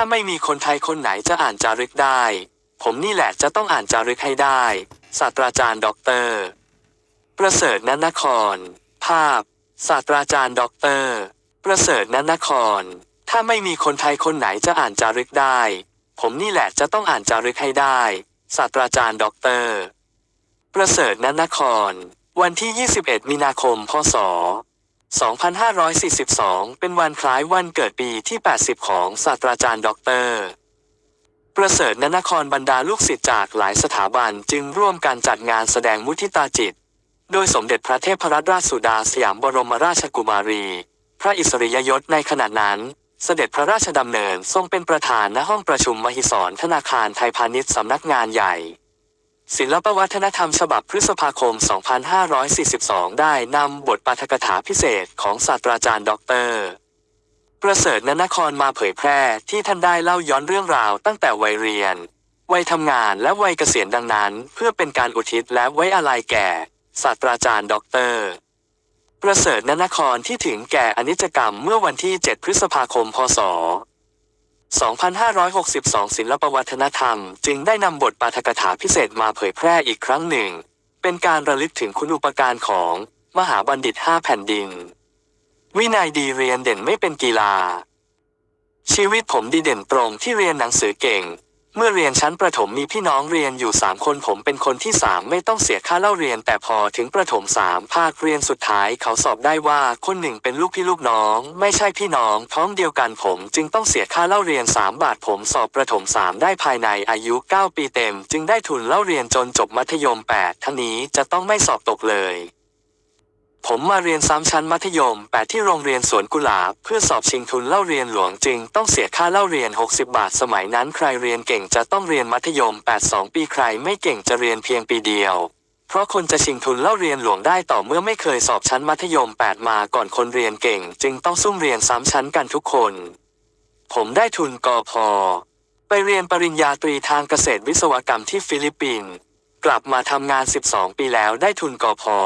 าไม่มีคนไทยคนไหนจะอ่านจารึกได้ ผมนี่แหละจะต้องอ่านจารึกให้ได้ ศาสตราจารย์ด็อกเตอร์ประเสริฐนันนคร ภาพ ศาสตราจารย์ด็อกเตอร์ประเสริฐนันนคร ถ้าไม่มีคนไทยคนไหนจะอ่านจารึกได้ ผมนี่แหละจะต้องอ่านจารึกให้ได้ ศาสตราจารย์ด็อกเตอร์ประเสริฐนันนคร วันที่ 21 มีนาคม พศ 2542 เป็นวันคล้ายวันเกิดปีที่ 80 ของศาสตราจารย์ด็อกเตอร์ประเสริฐนนครบรรดาลูกศิษย์จากหลายสถาบันจึงร่วมกันจัดงานแสดงมุทิตาจิต โดยสมเด็จพระเทพรัตนราชสุดาสยามบรมราชกุมารี พระอิสริยยศในขณะนั้น เสด็จพระราชดำเนินทรงเป็นประธานณห้องประชุมมหิศรธนาคารไทยพาณิชย์สำนักงานใหญ่ ศิลปวัฒนธรรมฉบับพฤษภาคม 2542 ได้นำบทปาฐกถาพิเศษของศาสตราจารย์ด็อกเตอร์ประเสริฐนนครมาเผยแพร่ที่ท่านได้เล่าย้อนเรื่องราวตั้งแต่วัยเรียน วัยทำงานและวัยเกษียณดังนั้น เพื่อเป็นการอุทิศและไว้อาลัยแก่ศาสตราจารย์ด็อกเตอร์ประเสริฐนนครที่ถึงแก่อนิจกรรมเมื่อวันที่ 7 พฤษภาคม พศ 2562 ศิลปวัฒนธรรม จึงได้นำบทปาฐกถาพิเศษมาเผยแพร่อีกครั้งหนึ่ง เป็นการระลึกถึงคุณอุปการของมหาบัณฑิตห้าแผ่นดิน วินัยดีเรียนเด่นไม่เป็นกีฬา ชีวิตผมดีเด่นตรงที่เรียนหนังสือเก่ง เมื่อเรียนชั้นประถมมีพี่น้องเรียนอยู่สามคนผมเป็นคนที่สามไม่ต้องเสียค่าเล่าเรียน แต่พอถึงประถมสามภาคเรียนสุดท้ายเขาสอบได้ว่าคนหนึ่งเป็นลูกพี่ลูกน้อง ไม่ใช่พี่น้องท้องเดียวกันผมจึงต้องเสียค่าเล่าเรียนสามบาทผมสอบประถมสามได้ภายในอายุ 9 ปีเต็ม จึงได้ทุนเล่าเรียนจนจบมัธยม 8 ทั้งนี้จะต้องไม่สอบตกเลย ผมมาเรียนซ้ำชั้นมัธยม 8 ที่โรงเรียนสวนกุหลาบเพื่อสอบชิงทุนเล่าเรียนหลวงจึงต้องเสียค่าเล่าเรียน 60 บาท สมัยนั้นใครเรียนเก่งจะต้องเรียนมัธยม 8 2 ปีใครไม่เก่งจะเรียนเพียงปีเดียว เพราะคนจะชิงทุนเล่าเรียนหลวงได้ต่อเมื่อไม่เคยสอบชั้นมัธยม 8 มาก่อนคนเรียนเก่ง จึงต้องซุ่มเรียนซ้ำชั้นกันทุกคน ผมได้ทุนกอพอไปเรียนปริญญาตรีทางเกษตรวิศวกรรมที่ฟิลิปปินส์กลับมาทำงาน 12 ปีแล้วได้ทุนกอพอ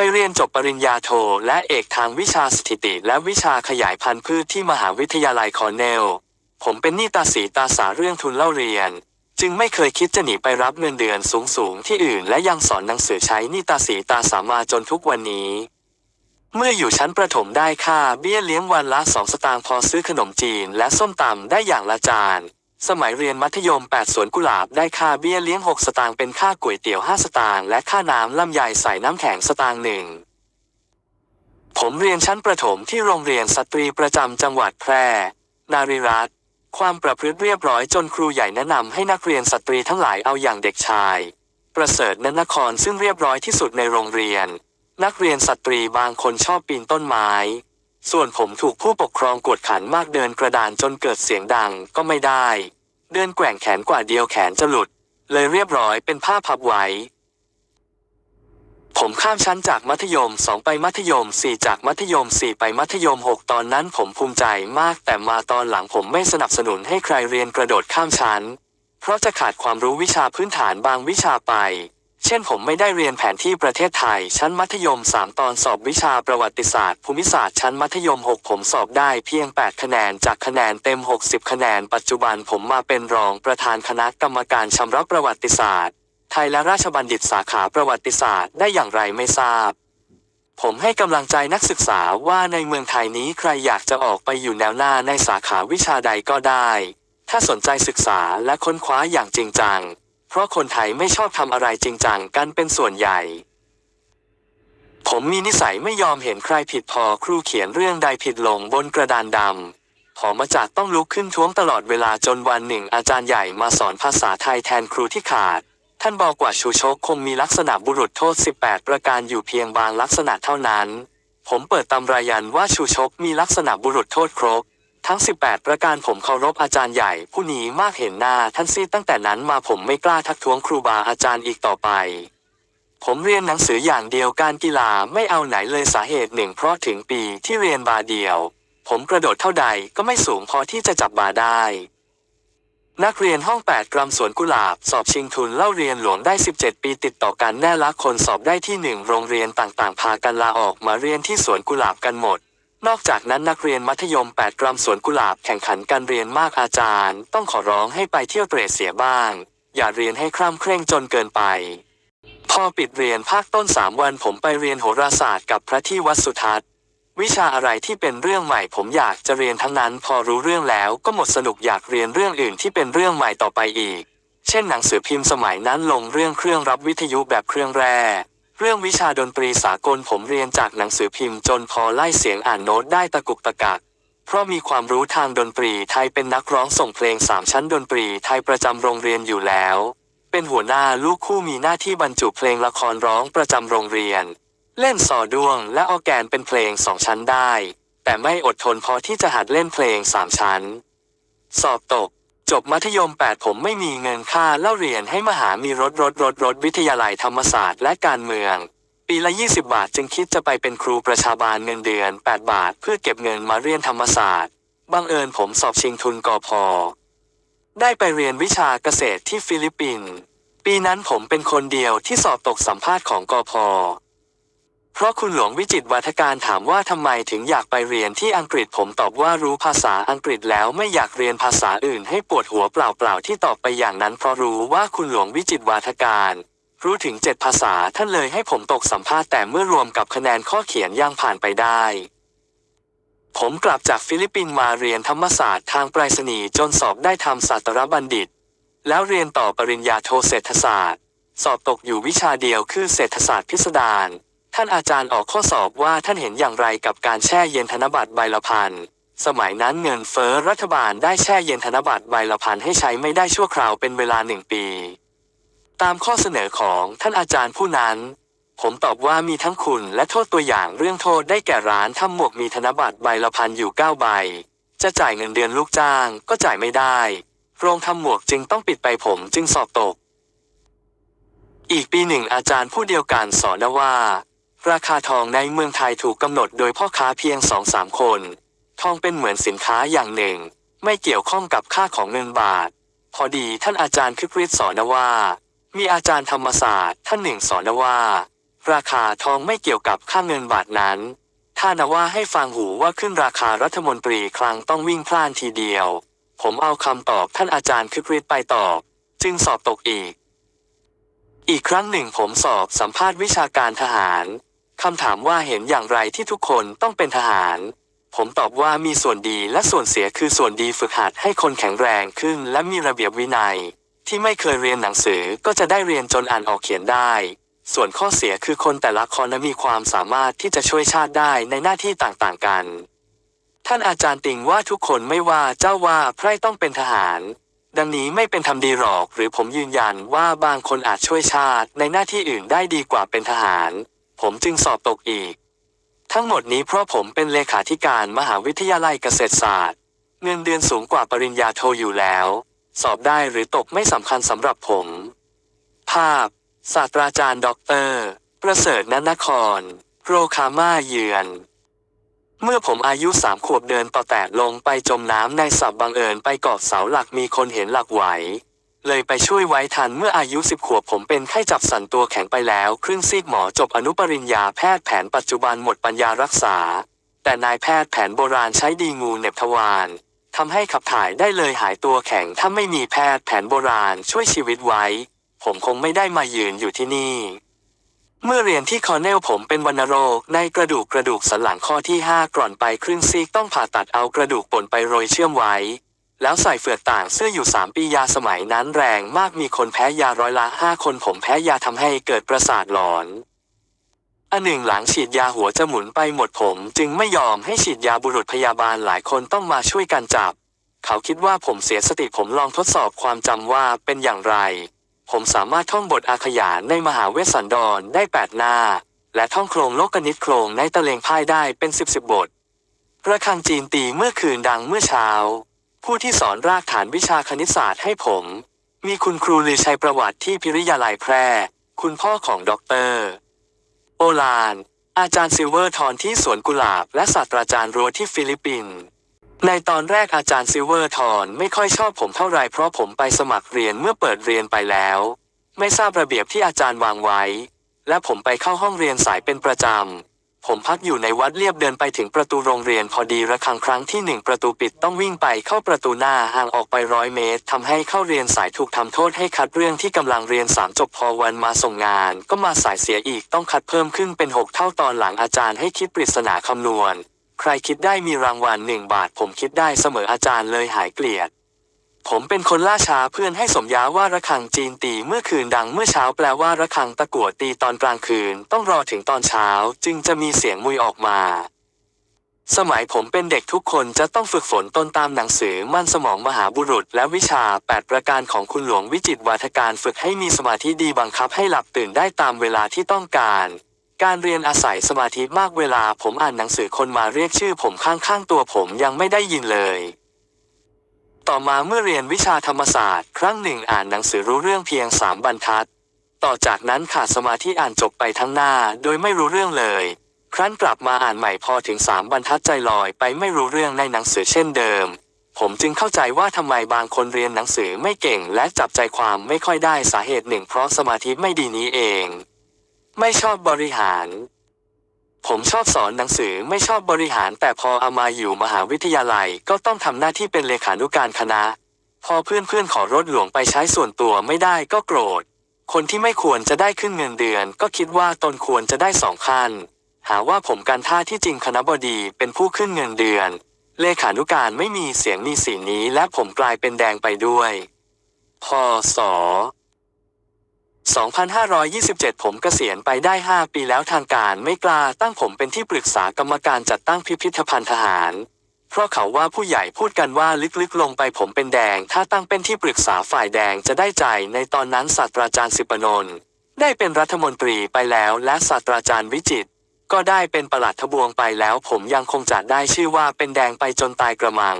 ไปเรียนจบปริญญาโทและเอกทางวิชาสถิติและวิชาขยายพันธุ์พืชที่มหาวิทยาลัยคอร์เนล ผมเป็นหนี้ตาสีตาสาเรื่องทุนเล่าเรียน จึงไม่เคยคิดจะหนีไปรับเงินเดือนสูงสูงๆที่อื่น และยังสอนหนังสือใช้หนี้ตาสีตาสามาจนทุกวันนี้ เมื่ออยู่ชั้นประถมได้ค่าเบี้ยเลี้ยงวันละสองสตางค์พอซื้อขนมจีนและส้มตำได้อย่างละจาน สมัยเรียนมัธยม 8 สวนกุหลาบได้ค่าเบี้ยเลี้ยง 6 สตางค์เป็นค่าก๋วยเตี๋ยว 5 สตางค์และค่าน้ำลำไยใส่น้ำแข็งสตางค์หนึ่ง ผมเรียนชั้นประถมที่โรงเรียนสตรีประจำจังหวัดแพร่ นาริรัตน์ความประพฤติเรียบร้อยจนครูใหญ่แนะนำให้นักเรียนสตรีทั้งหลายเอาอย่างเด็กชาย ประเสริฐนนครซึ่งเรียบร้อยที่สุดในโรงเรียน นักเรียนสตรีบางคนชอบปีนต้นไม้ ส่วนผมถูกผู้ปกครองกดขันมากเดินกระดานจนเกิดเสียงดังก็ไม่ได้ เดินแกว่งแขนกว่าเดียวแขนจะหลุด เลยเรียบร้อยเป็นผ้าพับไว้ ผมข้ามชั้นจากมัธยม 2 ไปมัธยม 4 จากมัธยม 4 ไปมัธยม 6 ตอนนั้นผมภูมิใจมาก แต่มาตอนหลังผมไม่สนับสนุนให้ใครเรียนกระโดดข้ามชั้น เพราะจะขาดความรู้วิชาพื้นฐานบางวิชาไป เช่นผมไม่ได้เรียนแผนที่ประเทศไทย ชั้นมัธยม 3 ตอนสอบวิชาประวัติศาสตร์ ภูมิศาสตร์ชั้นมัธยม 6 ผมสอบได้เพียง 8 คะแนนจากคะแนนเต็ม 60 คะแนน ปัจจุบันผมมาเป็นรองประธานคณะกรรมการชำระประวัติศาสตร์ ไทยและราชบัณฑิตสาขาประวัติศาสตร์ได้อย่างไรไม่ทราบ ผมให้กำลังใจนักศึกษาว่าในเมืองไทยนี้ใครอยากจะออกไปอยู่แนวหน้าในสาขาวิชาใดก็ได้ ถ้าสนใจศึกษาและค้นคว้าอย่างจริงจัง เพราะคนไทยไม่ชอบทำอะไรจริงจังกันเป็นส่วนใหญ่ ผมมีนิสัยไม่ยอมเห็นใครผิดพอครูเขียนเรื่องใดผิดลงบนกระดานดำผอมาจากต้องลุกขึ้นท้วงตลอดเวลาจนวันหนึ่งอาจารย์ใหญ่มาสอนภาษาไทยแทนครูที่ขาด ท่านบอกว่าชูชกคงมีลักษณะบุรุษโทษ 18 ประการอยู่เพียงบางลักษณะเท่านั้น ผมเปิดตำรายันว่าชูชกมีลักษณะบุรุษโทษครบ ทั้ง 18 ประการผมเคารพอาจารย์ใหญ่ ผู้นี้มากเห็นหน้าท่านซีตั้งแต่นั้นมาผมไม่กล้าทักท้วงครูบาอาจารย์อีกต่อไป ผมเรียนหนังสืออย่างเดียวการกีฬาไม่เอาไหนเลยสาเหตุหนึ่งเพราะถึงปีที่เรียนบาเดียว ผมกระโดดเท่าใดก็ไม่สูงพอที่จะจับบาได้นักเรียนห้อง 8 กรัมสวนกุหลาบ สอบชิงทุนเล่าเรียนหลวงได้ 17 ปีติดต่อกันแน่ละคนสอบได้ที่หนึ่งโรงเรียนต่างๆ พากันลาออกมาเรียนที่สวนกุหลาบกันหมด นอกจากนั้นนักเรียนมัธยม 8 กรัมสวนกุหลาบแข่งขันการเรียนมากอาจารย์ ต้องขอร้องให้ไปเที่ยวเตรเสียบ้าง อย่าเรียนให้คร่ำเคร่งจนเกินไป พอปิดเรียนภาคต้นสามวันผมไปเรียนโหราศาสตร์กับพระที่วัดสุทัศน์ วิชาอะไรที่เป็นเรื่องใหม่ผมอยากจะเรียนทั้งนั้น พอรู้เรื่องแล้วก็หมดสนุกอยากเรียนเรื่องอื่นที่เป็นเรื่องใหม่ต่อไปอีก เช่นหนังสือพิมพ์สมัยนั้นลงเรื่องเครื่องรับวิทยุแบบเครื่องแร่ เรื่องวิชาดนตรีสากลผมเรียนจากหนังสือพิมพ์จนพอไล่เสียงอ่านโน้ตได้ตะกุกตะกัก เพราะมีความรู้ทางดนตรีไทยเป็นนักร้องส่งเพลงสามชั้นดนตรีไทยประจำโรงเรียนอยู่แล้ว เป็นหัวหน้าลูกคู่มีหน้าที่บรรจุเพลงละครร้องประจำโรงเรียน เล่นซอดวงและออแกนเป็นเพลงสองชั้นได้ แต่ไม่อดทนพอที่จะหัดเล่นเพลงสามชั้น สอบตก จบมัธยม 8 ผมไม่มีเงินค่าเล่าเรียนให้มหามีรถรถรถรถวิทยาลัยธรรมศาสตร์และการเมือง ปีละ 20 บาทจึงคิดจะไปเป็นครูประชาบาลเงินเดือน 8 บาท เพื่อเก็บเงินมาเรียนธรรมศาสตร์บังเอิญผมสอบชิงทุนกอพอได้ไปเรียนวิชาเกษตรที่ฟิลิปปินส์ปีนั้นผมเป็นคนเดียวที่สอบตกสัมภาษณ์ของกอพอ เพราะคุณหลวงวิจิตวัฒการถามว่าทำไมถึงอยากไปเรียนที่อังกฤษผมตอบว่ารู้ภาษาอังกฤษแล้วไม่อยากเรียนภาษาอื่นให้ปวดหัวเปล่าๆที่ตอบไปอย่างนั้นเพราะรู้ว่าคุณหลวงวิจิตวัฒการรู้ถึงเจ็ดภาษาท่านเลยให้ผมตกสัมภาษณ์แต่เมื่อรวมกับคะแนนข้อเขียนยังผ่านไปได้ ผมกลับจากฟิลิปปินส์มาเรียนธรรมศาสตร์ทางไปรษณีย์จนสอบได้ทำศาสตรบัณฑิต แล้วเรียนต่อปริญญาโทเศรษฐศาสตร์ สอบตกอยู่วิชาเดียวคือเศรษฐศาสตร์พิสดาร ท่านอาจารย์ออกข้อสอบว่าท่านเห็นอย่างไรกับการแช่เย็นธนบัตรใบละพัน สมัยนั้นเงินเฟ้อรัฐบาลได้แช่เย็นธนบัตรใบละพันให้ใช้ไม่ได้ชั่วคราวเป็นเวลาหนึ่งปี ตามข้อเสนอของท่านอาจารย์ผู้นั้น ผมตอบว่ามีทั้งคุณและโทษตัวอย่างเรื่องโทษได้แก่ร้านทำหมวกมีธนบัตรใบละพันอยู่เก้าใบ จะจ่ายเงินเดือนลูกจ้างก็จ่ายไม่ได้ โรงทำหมวกจึงต้องปิดไปผมจึงสอบตก อีกปีหนึ่งอาจารย์ผู้เดียวกันสอนว่า ราคาทองในเมืองไทยถูกกำหนดโดยพ่อค้าเพียงสองสามคน ทองเป็นเหมือนสินค้าอย่างหนึ่ง ไม่เกี่ยวข้องกับค่าของเงินบาท พอดีท่านอาจารย์คึกฤทธิ์สอนว่า มีอาจารย์ธรรมศาสตร์ท่านหนึ่งสอนว่า ราคาทองไม่เกี่ยวกับค่าเงินบาทนั้นถ้านว่าให้ฟังหูว่าขึ้นราคารัฐมนตรีคลังต้องวิ่งพล่านทีเดียว ผมเอาคำตอบท่านอาจารย์คึกฤทธิ์ไปตอบ จึงสอบตกอีก อีกครั้งหนึ่งผมสอบสัมภาษณ์วิชาการทหาร คำถามว่าเห็นอย่างไรที่ทุกคนต้องเป็นทหาร ผมตอบว่ามีส่วนดีและส่วนเสียคือส่วนดีฝึกหัดให้คนแข็งแรงขึ้นและมีระเบียบวินัย ที่ไม่เคยเรียนหนังสือก็จะได้เรียนจนอ่านออกเขียนได้ ส่วนข้อเสียคือคนแต่ละคนนั้นมีความสามารถที่จะช่วยชาติได้ในหน้าที่ต่างๆกัน ท่านอาจารย์ติงว่าทุกคนไม่ว่าเจ้าว่าไพร่ต้องเป็นทหาร ดังนี้ไม่เป็นทำดีหรอก หรือผมยืนยันว่าบางคนอาจช่วยชาติในหน้าที่อื่นได้ดีกว่าเป็นทหาร ผมจึงสอบตกอีก ทั้งหมดนี้เพราะผมเป็นเลขาธิการมหาวิทยาลัยเกษตรศาสตร์ เงินเดือนสูงกว่าปริญญาโทอยู่แล้ว สอบได้หรือตกไม่สำคัญสำหรับผม ภาพ ศาสตราจารย์ด็อกเตอร์ ประเสริฐนนคร โรคาม่าเยือนเมื่อผมอายุสามขวบเดินต่อแตะลงไปจมน้ำในสับบังเอิญไปกอบเสาหลักมีคนเห็นหลักไหว เลยไปช่วยไว้ทันเมื่ออายุสิบขวบผมเป็นไข้จับสันตัวแข็งไปแล้ว ครึ่งซีกหมอจบอนุปริญญาแพทย์แผนปัจจุบันหมดปัญญารักษา แต่นายแพทย์แผนโบราณใช้ดีงูเหน็บทวารทำให้ขับถ่ายได้เลยหายตัวแข็งถ้าไม่มีแพทย์แผนโบราณช่วยชีวิตไว้ ผมคงไม่ได้มายืนอยู่ที่นี่ เมื่อเรียนที่คอเนลผมเป็นวัณโรค ในกระดูกกระดูกสันหลังข้อที่ 5 กร่อนไปครึ่งซีกต้องผ่าตัดเอากระดูกป่นไปโรยเชื่อมไว้ แล้วใส่เฟือกต่างเสื้ออยู่ 3 ปียาสมัยนั้นแรงมากมีคนแพ้ยาร้อยละ5คนผมแพ้ยาทำให้เกิดประสาทหลอนอันหนึ่งหลังฉีดยาหัวจะหมุนไปหมดผม จึงไม่ยอมให้ฉีดยาบุรุษพยาบาลหลายคนต้องมาช่วยกันจับ เขาคิดว่าผมเสียสติผมลองทดสอบความจำว่าเป็นอย่างไร ผมสามารถท่องบทอาขยานในมหาเวสสันดรได้แปดหน้า และท่องโครงโลกนิตโครงในตะเลงพ่ายได้เป็นสิบสิบบทระฆังจีนตีเมื่อคืนดังเมื่อเช้า ผู้ที่สอนรากฐานวิชาคณิตศาสตร์ให้ผม มีคุณครูลือชัยประวัติที่พิริยาลัยแพร่ คุณพ่อของด็อกเตอร์โอลาน อาจารย์ซิลเวอร์ทอนที่สวนกุหลาบ และศาสตราจารย์รัวที่ฟิลิปปินส์ในตอนแรกอาจารย์ซิลเวอร์ทอนไม่ค่อยชอบผมเท่าไรเพราะผมไปสมัครเรียนเมื่อเปิดเรียนไปแล้ว ไม่ทราบระเบียบที่อาจารย์วางไว้ และผมไปเข้าห้องเรียนสายเป็นประจำ ผมพักอยู่ในวัดเรียบเดินไปถึงประตูโรงเรียนพอดีระฆังครั้งที่หนึ่งประตูปิดต้องวิ่งไปเข้าประตูหน้าห่างออกไปร้อยเมตรทำให้เข้าเรียนสายถูกทำโทษให้คัดเรื่องที่กำลังเรียนสามจบพอวันมาส่งงาน ก็มาสายเสียอีกต้องคัดเพิ่มขึ้นเป็นหกเท่าตอนหลังอาจารย์ให้คิดปริศนาคำนวณ ใครคิดได้มีรางวัลหนึ่งบาท ผมคิดได้เสมออาจารย์เลยหายเกลียด ผมเป็นคนล่าช้าเพื่อนให้สมญาว่าระฆังจีนตีเมื่อคืนดังเมื่อเช้าแปลว่าระฆังตะกั่วตีตอนกลางคืนต้องรอถึงตอนเช้าจึงจะมีเสียงมุยออกมา สมัยผมเป็นเด็กทุกคนจะต้องฝึกฝนตนตามหนังสือมั่นสมองมหาบุรุษ และวิชา 8 ประการของคุณหลวงวิจิตวาทการฝึกให้มีสมาธิดีบังคับให้หลับตื่นได้ตามเวลาที่ต้องการการเรียนอาศัยสมาธิมากเวลาผมอ่านหนังสือคนมาเรียกชื่อผมข้างๆตัวผมยังไม่ได้ยินเลย ต่อมาเมื่อเรียนวิชาธรรมศาสตร์ ครั้งหนึ่งอ่านหนังสือรู้เรื่องเพียงสามบรรทัด ต่อจากนั้นขาดสมาธิอ่านจบไปทั้งหน้าโดยไม่รู้เรื่องเลย ครั้นกลับมาอ่านใหม่พอถึงสามบรรทัดใจลอยไปไม่รู้เรื่องในหนังสือเช่นเดิม ผมจึงเข้าใจว่าทำไมบางคนเรียนหนังสือไม่เก่งและจับใจความไม่ค่อยได้สาเหตุหนึ่งเพราะสมาธิไม่ดีนี้เอง ไม่ชอบบริหาร ผมชอบสอนหนังสือไม่ชอบบริหาร แต่พอเอามาอยู่มหาวิทยาลัย ก็ต้องทำหน้าที่เป็นเลขานุการคณะ พอเพื่อนๆขอรถหลวงไปใช้ส่วนตัวไม่ได้ก็โกรธ คนที่ไม่ควรจะได้ขึ้นเงินเดือน ก็คิดว่าตนควรจะได้สองขั้น หาว่าผมการท่าที่จริงคณะบดีเป็นผู้ขึ้นเงินเดือน เลขานุการไม่มีเสียงมีสีนี้และผมกลายเป็นแดงไปด้วยพศ 2527 ผมเกษียณไปได้ 5 ปีแล้วทางการไม่กล้าตั้งผมเป็นที่ปรึกษากรรมการจัดตั้งพิพิธภัณฑ์ทหาร เพราะเขาว่าผู้ใหญ่พูดกันว่าลึกๆลงไปผมเป็นแดง ถ้าตั้งเป็นที่ปรึกษาฝ่ายแดงจะได้ใจ ในตอนนั้นศาสตราจารย์สิปนนท์ได้เป็นรัฐมนตรีไปแล้วและศาสตราจารย์วิจิตก็ได้เป็นประหลัดทบวงไปแล้วผมยังคงจะได้ชื่อว่าเป็นแดงไปจนตายกระมัง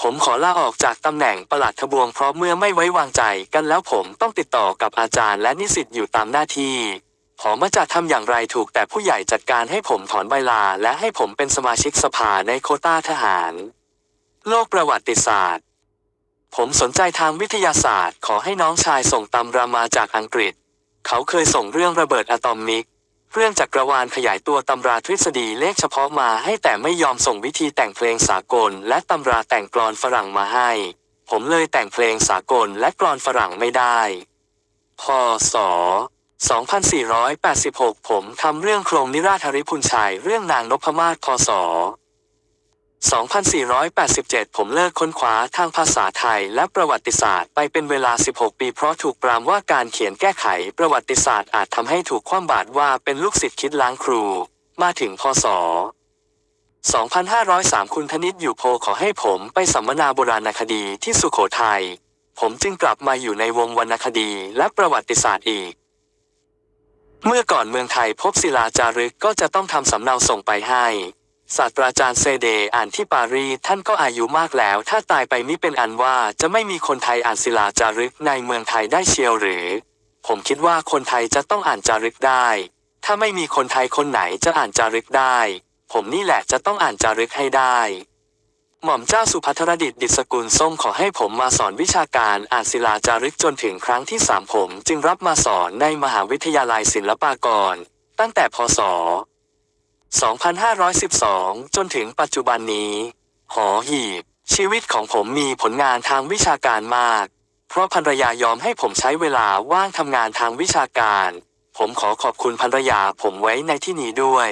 ผมขอลาออกจากตำแหน่งประหลัดทบวงเพราะเมื่อไม่ไว้วางใจกันแล้วผมต้องติดต่อกับอาจารย์และนิสิตอยู่ตามหน้าที่ผมมาจะทำอย่างไรถูกแต่ผู้ใหญ่จัดการให้ผมถอนใบลา และให้ผมเป็นสมาชิกสภาในโคต้าทหาร โลกประวัติศาสตร์ ผมสนใจทางวิทยาศาสตร์ ขอให้น้องชายส่งตำรามาจากอังกฤษ เขาเคยส่งเรื่องระเบิดอะตอมิก เรื่องจักรวาลขยายตัวตำราทฤษฎีเลขเฉพาะมาให้แต่ไม่ยอมส่งวิธีแต่งเพลงสากล และตำราแต่งกลอนฝรั่งมาให้ ผมเลยแต่งเพลงสากลและกลอนฝรั่งไม่ได้ พศ2486 ผมทำเรื่องโครงนิราธริพุนชัยเรื่องนางนพมาศพศ 2487 ผมเลิกค้นคว้าทางภาษาไทยและประวัติศาสตร์ไปเป็นเวลา 16 ปีเพราะถูกปรามว่าการเขียนแก้ไขประวัติศาสตร์อาจทำให้ถูกคว่ำบาตรว่าเป็นลูกศิษย์คิดล้างครู มาถึงพศ 2503 คุณธนิตอยู่โพขอให้ผมไปสัมมนาโบราณคดีที่สุโขทัย ผมจึงกลับมาอยู่ในวงวรรณคดีและประวัติศาสตร์อีก เมื่อก่อนเมืองไทยพบศิลาจารึกก็จะต้องทำสำเนาส่งไปให้ ศาสตราจารย์เซเดอ่านที่ปารีสท่านก็อายุมากแล้ว ถ้าตายไปนี่เป็นอันว่าจะไม่มีคนไทยอ่านศิลาจารึกในเมืองไทยได้เชียวหรือ ผมคิดว่าคนไทยจะต้องอ่านจารึกได้ ถ้าไม่มีคนไทยคนไหนจะอ่านจารึกได้ ผมนี่แหละจะต้องอ่านจารึกให้ได้ หม่อมเจ้าสุภัทรดิษฐ์ดิษกุลทรงขอให้ผมมาสอนวิชาการอ่านศิลาจารึกจนถึงครั้งที่สามผม จึงรับมาสอนในมหาวิทยาลัยศิลปากร ตั้งแต่พศ 2512 จนถึงปัจจุบันนี้ หอหีบ ชีวิตของผมมีผลงานทางวิชาการมาก เพราะภรรยายอมให้ผมใช้เวลาว่างทำงานทางวิชาการ ผมขอขอบคุณภรรยาผมไว้ในที่นี้ด้วย